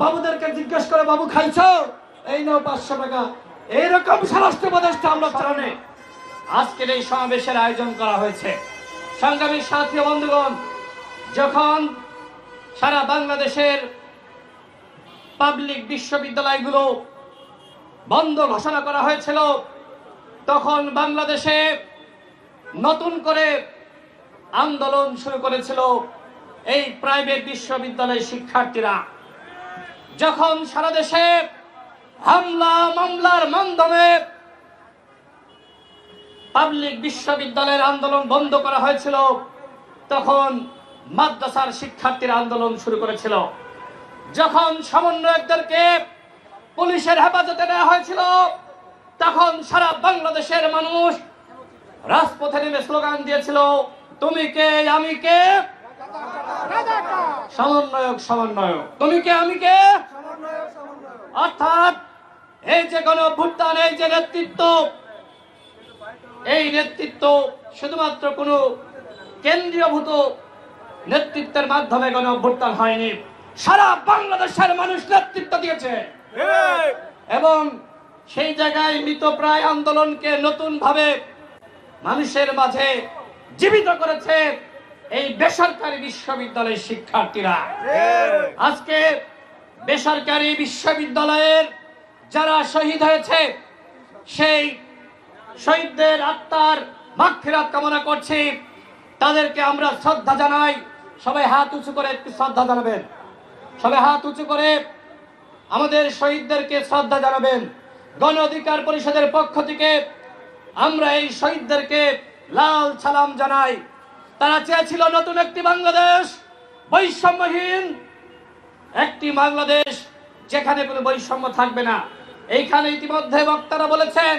বাবুদেরকে জিজ্ঞেস করে, বাবু, খাইছো? এই নাও, পাঁচশো টাকা। এইরকম স্বরাষ্ট্র উপদেষ্টা আমরা চালানে। আজকের এই সমাবেশের আয়োজন করা হয়েছে। সংগ্রামী সাথী বন্ধুগণ, যখন সারা বাংলাদেশের পাবলিক বিশ্ববিদ্যালয়গুলো বন্ধ ঘোষণা করা হয়েছিল, তখন বাংলাদেশে নতুন করে আন্দোলন শুরু করেছিল এই প্রাইভেট বিশ্ববিদ্যালয়ের শিক্ষার্থীরা। যখন সারা দেশে হামলা, মামলার মাধ্যমে পাবলিক বিশ্ববিদ্যালয়ের আন্দোলন বন্ধ করা হয়েছিল, তখন মাদ্রাসার শিক্ষার্থীরা আন্দোলন শুরু করেছিল। যখন সমন্বয়কদেরকে পুলিশের হেফাজতে নেওয়া হয়েছিল, তখন সারা বাংলাদেশের মানুষ রাজপথে নেমে স্লোগান দিয়েছিল, তুমি কে, আমি কে? সমন্বয়ক সমন্বয়ক। তুমি কে, আমি কে? অর্থাৎ এই যে গণ অভ্যুত্থান, এই যে নেতৃত্ব, এই নেতৃত্ব শুধুমাত্র কোনো কেন্দ্রীয়ভূত নেতৃত্বের মাধ্যমে গণ অভ্যুত্থান হয়নি। সারা বাংলাদেশের মানুষ নেতৃত্ব দিয়েছে। এবং সেই জায়গায় মৃতপ্রায় আন্দোলনকে নতুন ভাবে মানুষের মাঝে জীবিত করেছে। এই বেসরকারি বিশ্ববিদ্যালয়ের শিক্ষার্থীরা। আজকে বেসরকারি বিশ্ববিদ্যালয়ের যারা শহীদ হয়েছে সেই শহীদদের আত্মার মাগফিরাত কামনা করছি। তাদেরকে আমরা শ্রদ্ধা জানাই। সবাই হাত উঁচু করে একটু শ্রদ্ধা জানাবেন। সবাই হাত উঁচু করে আমাদের শহীদদেরকে শ্রদ্ধা জানাবেন। গণ অধিকার পরিষদের পক্ষ থেকে আমরা এই শহীদদেরকে লাল সালাম জানাই। তারা চেয়েছিল নতুন একটি বাংলাদেশ, বৈষম্যহীন একটি বাংলাদেশ যেখানে কোনো বৈষম্য থাকবে না। এইখানে ইতিমধ্যে বক্তারা বলেছেন,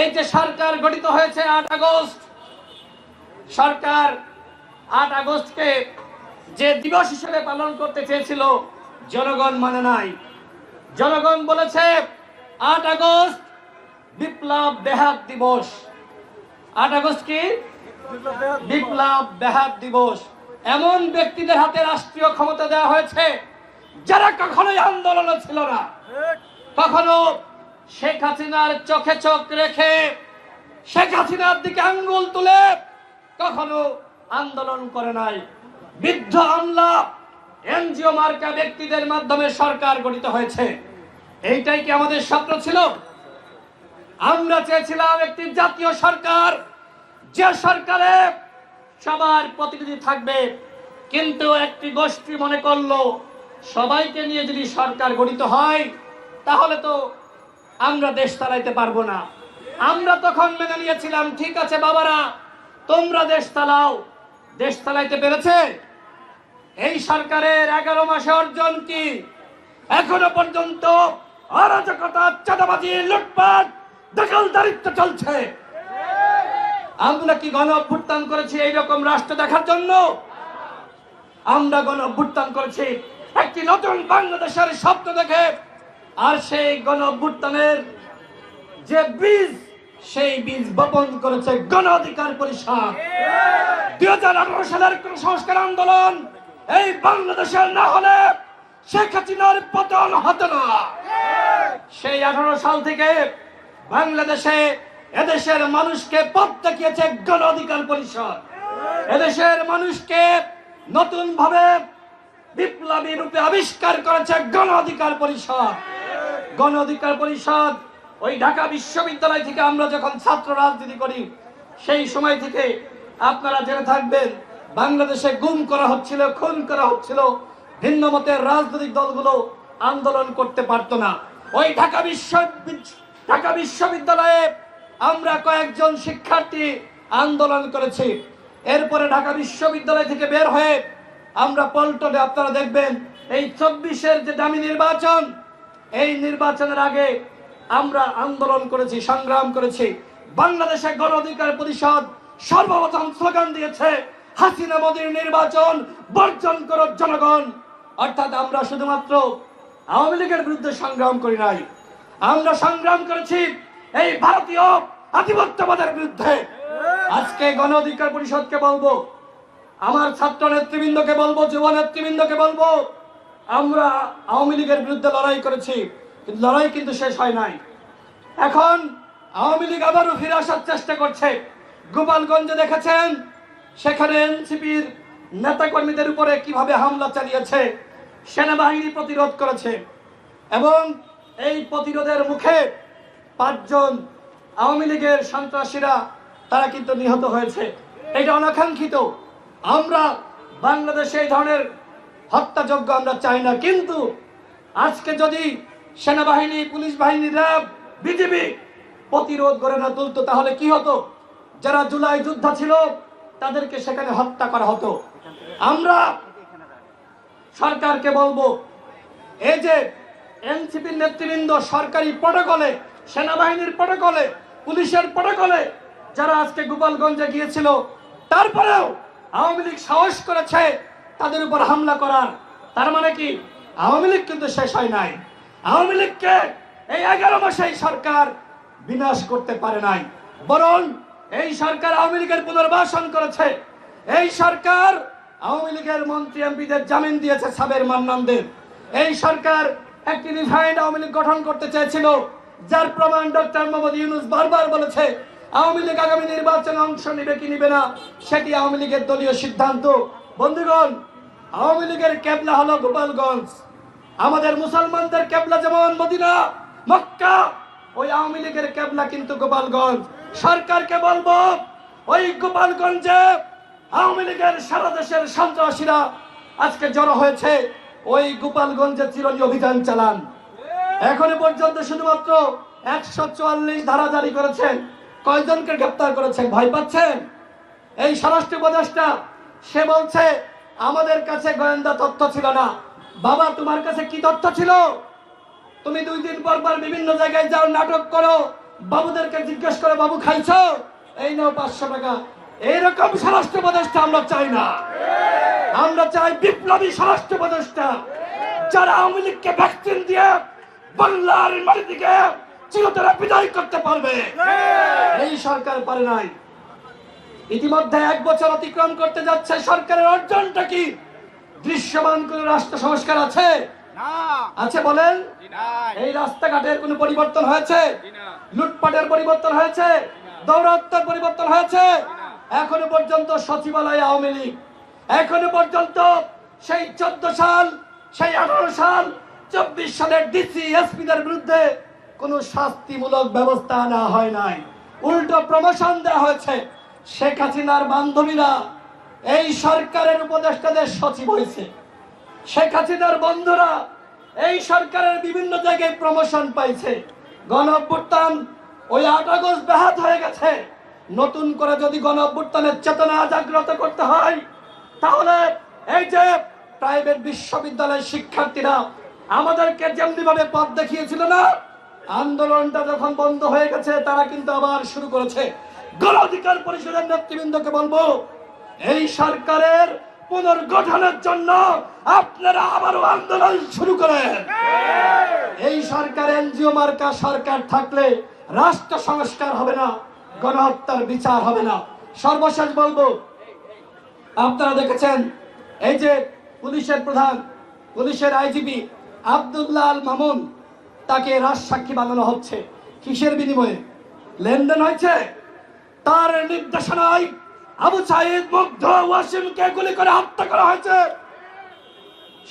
এই যে সরকার গঠিত হয়েছে আট আগস্ট, সরকার আট আগস্টকে যে দিবস হিসেবে পালন করতে চেয়েছিল, জনগণ মানে নাই। জনগণ বলেছে, আট আগস্ট বিপ্লব দেহাত দিবস। আট আগস্ট কি? বিপ্লব বেহাত দিবস। এমন ব্যক্তিদের হাতে রাষ্ট্রীয় ক্ষমতা দেওয়া হয়েছে, যারা কখনোই আন্দোলনে ছিল না। কখনো শেখ হাসিনার চোখে চোখ রেখে শেখ হাসিনার দিকে আঙ্গুল তুলে কখনো আন্দোলন করে নাই। বৃদ্ধ আমলা, এনজিও মার্কা ব্যক্তিদের মাধ্যমে সরকার গঠিত হয়েছে। এইটাই কি আমাদের স্বপ্ন ছিল? আমরা চেয়েছিলাম একটি জাতীয় সরকার যে সরকারে সবার প্রতিনিধি থাকবে, কিন্তু একটি গোষ্ঠী মনে করল, সবাইকে নিয়ে যদি সরকার গঠিত হয়, তাহলে তো আমরা দেশ চালাইতে পারব না। আমরা তখন মেনে নিয়েছিলাম, ঠিক আছে বাবারা, তোমরা দেশ চালাও। দেশ চালাইতে পেরেছে? এই সরকারের এগারো মাসে অর্জন কি? এখনও পর্যন্ত অরাজকতা, চাঁদাবাজি, লুটপাট দখলদারিত্ব চলছে। আমরা কি গণ অভ্যুত্থান করেছি এইরকম রাষ্ট্র দেখার জন্য? আমরা গণ অভ্যুত্থান করেছি। একটি নতুন বাংলাদেশের স্বপ্ন দেখে আর সেই গণ অভ্যুত্থানের যে বীজ, সেই বীজ বপন করেছে গণ অধিকার পরিষদ। দুই হাজার আঠারো সালের সংস্কার আন্দোলন এই বাংলাদেশের না হলে শেখ হাসিনার পতন হতো না। সেই আঠারো সাল থেকে বাংলাদেশে এদেশের মানুষকে পথ দেখিয়েছে গণ অধিকার পরিষদ। এদেশের মানুষকে নতুন ভাবে বিপ্লবী রূপে আবিষ্কার করেছে গণ অধিকার পরিষদ। গণ অধিকার পরিষদ ওই ঢাকা বিশ্ববিদ্যালয় থেকে আমরা যখন ছাত্র রাজনীতি করি, সেই সময় থেকে আপনারা জেনে থাকবেন, বাংলাদেশে গুম করা হচ্ছিল, খুন করা হচ্ছিল, ভিন্ন মতের রাজনৈতিক দলগুলো আন্দোলন করতে পারতো না। ওই ঢাকা বিশ্ব ঢাকা বিশ্ববিদ্যালয়ে আমরা কয়েকজন শিক্ষার্থী আন্দোলন করেছি। এরপরে ঢাকা বিশ্ববিদ্যালয় থেকে বের হয়ে আমরা পল্টনে আপনারা দেখবেন, এই চব্বিশের যে দামি নির্বাচন, এই নির্বাচনের আগে আমরা আন্দোলন করেছি, সংগ্রাম করেছি। বাংলাদেশের গণ অধিকার পরিষদ সর্বপ্রথম স্লোগান দিয়েছে, হাসিনা মোদীর নির্বাচন বর্জন করো জনগণ। অর্থাৎ আমরা শুধুমাত্র আওয়ামী লীগের বিরুদ্ধে সংগ্রাম করি নাই। আমরা সংগ্রাম করেছি এই ভারতীয় আধিপত্যবাদের বিরুদ্ধে আজকে গণ অধিকার পরিষদকে বলব, আমার ছাত্র নেতৃবৃন্দকে বলব, যুব নেতৃবৃন্দকে বলব, আমরা আওয়ামী লীগের বিরুদ্ধে লড়াই করেছি, কিন্তু লড়াই কিন্তু শেষ হয় নাই। এখন আওয়ামী লীগ আবারও ফিরে আসার চেষ্টা করছে। গোপালগঞ্জে দেখেছেন, সেখানে এনসিপির নেতাকর্মীদের উপরে কীভাবে হামলা চালিয়েছে, সেনাবাহিনী প্রতিরোধ করেছে, এবং এই প্রতিরোধের মুখে পাঁচজন আওয়ামী লীগের সন্ত্রাসীরা তারা কিন্তু নিহত হয়েছে। এটা অনাকাঙ্ক্ষিত। আমরা বাংলাদেশে এই ধরনের হত্যাযজ্ঞ আমরা চাই না। কিন্তু আজকে যদি সেনাবাহিনী, পুলিশ বাহিনী র্যাব বিজেপি প্রতিরোধ করে না তুলতো, তাহলে কি হতো? যারা জুলাই যোদ্ধা ছিল, তাদেরকে সেখানে হত্যা করা হতো। আমরা সরকারকে বলব, এই যে এনসিপির নেতৃবৃন্দ সরকারি প্রটোকলে সেনাবাহিনীর প্রটোকলে, পুলিশের প্রটোকলে যারা আজকে গোপালগঞ্জে গিয়েছিল, তারপরেও আওয়ামী লীগ সাহস করেছে তাদের উপর হামলা করার। তার মানে কি? আওয়ামী লীগ কিন্তু শেষ হয় নাই। আওয়ামী লীগকে এই এগারো মাসে সরকার বিনাশ করতে পারে নাই। বরং এই সরকার আওয়ামী লীগের পুনর্বাসন করেছে। এই সরকার আওয়ামী লীগের মন্ত্রী এমপিদের জামিন দিয়েছে সাবের মান্নানদের। এই সরকার একটি রিফাইন্ড আওয়ামী লীগ গঠন করতে চেয়েছিল। যার প্রমাণ ডক্টর মোহাম্মদ ইউনুস বারবার বলেছে, আওয়ামী লীগ আগামী নির্বাচনে অংশ নিবে কি নিবে না, সেটি আওয়ামী লীগের দলীয় সিদ্ধান্ত। বন্ধুগণ, আওয়ামী লীগের কেবলা হলো গোপালগঞ্জ। আমাদের মুসলমানদের কেবলা যেমন মদিনা, মক্কা, ওই আওয়ামী লীগের কেবলা কিন্তু গোপালগঞ্জ। সরকারকে বলব, ওই গোপালগঞ্জে আওয়ামী লীগের সারা দেশের সন্ত্রাসীরা আজকে জড়ো হয়েছে, ওই গোপালগঞ্জে চিরনি অভিযান চালান। এখনও পর্যন্ত শুধুমাত্র একশো চুয়াল্লিশ ধারা জারি করেছেন। কয়জনকে গ্রেপ্তার করেছেন ভয় পাচ্ছেন? এই স্বরাষ্ট্র উপদেষ্টা, সে বলছে, আমাদের কাছে গোয়েন্দা তথ্য ছিল না। বাবা, তোমার কাছে কি তথ্য ছিল? তুমি দুই দিন পর পর বিভিন্ন জায়গায় যাও, নাটক করো, বাবুদেরকে জিজ্ঞেস করো, বাবু, খাইছো? এই নাও পাঁচশো টাকা। এইরকম স্বরাষ্ট্র উপদেষ্টা আমরা চাই না। আমরা চাই বিপ্লবী স্বরাষ্ট্র উপদেষ্টা, যারা আওয়ামী লীগকে ভ্যাকসিন দিয়ে বাংলার মাটি থেকে চিরতরে বিদায় করতে পারবে। এই সরকার পারে নাই। ইতিমধ্যে এক বছর অতিক্রম করতে যাচ্ছে সরকারের অর্জনটা কি? দৃশ্যমান কোন রাষ্ট্র সংস্কার আছে? আছে বলেন? এই রাস্তাঘাটের কোনো পরিবর্তন হয়েছে? লুটপাটের পরিবর্তন হয়েছে? দৌরাত্মার পরিবর্তন হয়েছে? এখনও পর্যন্ত সচিবালয় আওয়ামী লীগ। এখনও পর্যন্ত সেই চোদ্দ সাল সেই আঠারো সাল চব্বিশ সালের ডিসি এসপিদের বিরুদ্ধে কোনো শাস্তিমূলক ব্যবস্থা নেওয়া হয় নাই। উল্টো প্রমোশন দেওয়া হয়েছে। শেখ হাসিনার বান্ধবীরা এই সরকারের উপদেষ্টাদের সচিব হয়েছে। শেখ হাসিনার বন্ধুরা এই সরকারের বিভিন্ন জায়গায় প্রমোশন পাইছে। গণ ওই আট আগস্ট ব্যাহত হয়ে গেছে। নতুন করে যদি গণ চেতনা জাগ্রত করতে হয়, তাহলে এই যে প্রাইভেট বিশ্ববিদ্যালয়ের শিক্ষার্থীরা আমাদেরকে যেমনি ভাবে পথ দেখিয়েছিল না, আন্দোলনটা যখন বন্ধ হয়ে গেছে, তারা কিন্তু আবার শুরু করেছে। গণ অধিকার পরিষদের নেতৃবৃন্দকে বলব, এই সরকারের পুনর্গঠনের জন্য আপনারা আবারও আন্দোলন শুরু করেন। এই সরকার এনজিও মার্কা সরকার থাকলে রাষ্ট্র সংস্কার হবে না, গণহত্যার বিচার হবে না। সর্বশেষ বলব, আপনারা দেখেছেন, এই যে পুলিশের প্রধান, পুলিশের আইজিপি আব্দুল্লাহ আল মামুন তাকে রাজসাক্ষী বানানো হচ্ছে। কিসের বিনিময়ে? লেনদেন হয়েছে? তার নির্দেশনায় আবু সাইদ মুগ্ধ ওয়াসিমকে গুলি করে হত্যা করা হয়েছে।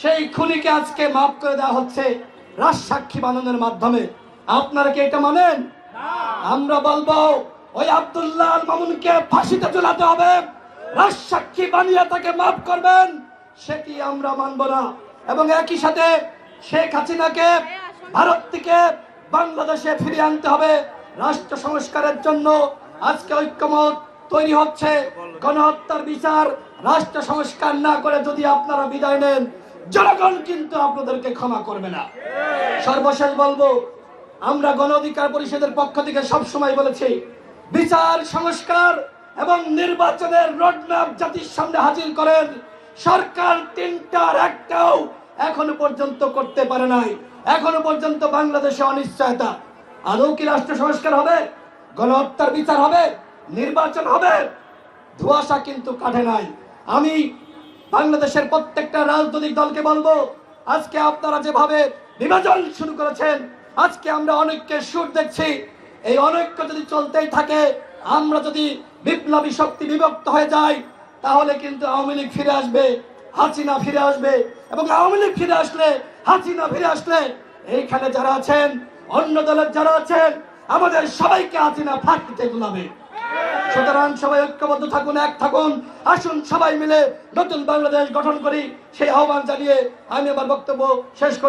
সেই খুনিকে আজকে মাফ করে দেওয়া হচ্ছে রাজসাক্ষী বানানোর মাধ্যমে। আপনারা কি এটা মানেন? আমরা বলব ওই আব্দুল্লাহ মামুনকে ফাঁসিতে ঝুলাতে হবে। রাজসাক্ষী বানিয়ে তাকে মাফ করবেন। সেটি আমরা মানব না? এবং একই সাথে শেখ হাসিনাকে ভারত থেকে বাংলাদেশে ফিরিয়ে আনতে হবে। রাষ্ট্র সংস্কারের জন্য আজকে ঐক্যমত তৈরি হচ্ছে। গণহত্যার বিচার রাষ্ট্র সংস্কার না করে যদি আপনারা বিদায় নেন, জনগণ কিন্তু আপনাদেরকে ক্ষমা করবে না। সর্বশেষ বলব, আমরা গণ অধিকার পরিষদের পক্ষ থেকে সবসময় বলেছি, বিচার, সংস্কার এবং নির্বাচনের রোডম্যাপ জাতির সামনে হাজির করেন। সরকার তিনটার একটাও এখনও পর্যন্ত করতে পারে নাই। এখনও পর্যন্ত বাংলাদেশে অনিশ্চয়তা। আদৌ কি রাষ্ট্র সংস্কার হবে? গণহত্যার বিচার হবে? নির্বাচন হবে? ধোঁয়াশা কিন্তু কাটে নাই। আমি বাংলাদেশের প্রত্যেকটা রাজনৈতিক দলকে বলব, আজকে আপনারা যেভাবে বিভাজন শুরু করেছেন, আজকে আমরা অনেককে সুর দেখছি। এই অনৈক্য যদি চলতেই থাকে, আমরা যদি বিপ্লবী শক্তি বিভক্ত হয়ে যাই, তাহলে কিন্তু আওয়ামী লীগ ফিরে আসবে। হাসিনা ফিরে আসবে এবং আওয়ামী লীগ ফিরে আসলে, হাসিনা ফিরে আসলে, এইখানে যারা আছেন, অন্য দলের যারা আছেন, আমাদের সবাইকে হাসিনা ফাঁকিতে তোলাবে। সুতরাং সবাই ঐক্যবদ্ধ থাকুন, এক থাকুন, আসুন সবাই মিলে নতুন বাংলাদেশ গঠন করি, সেই আহ্বান জানিয়ে আমি আমার বক্তব্য শেষ করছি।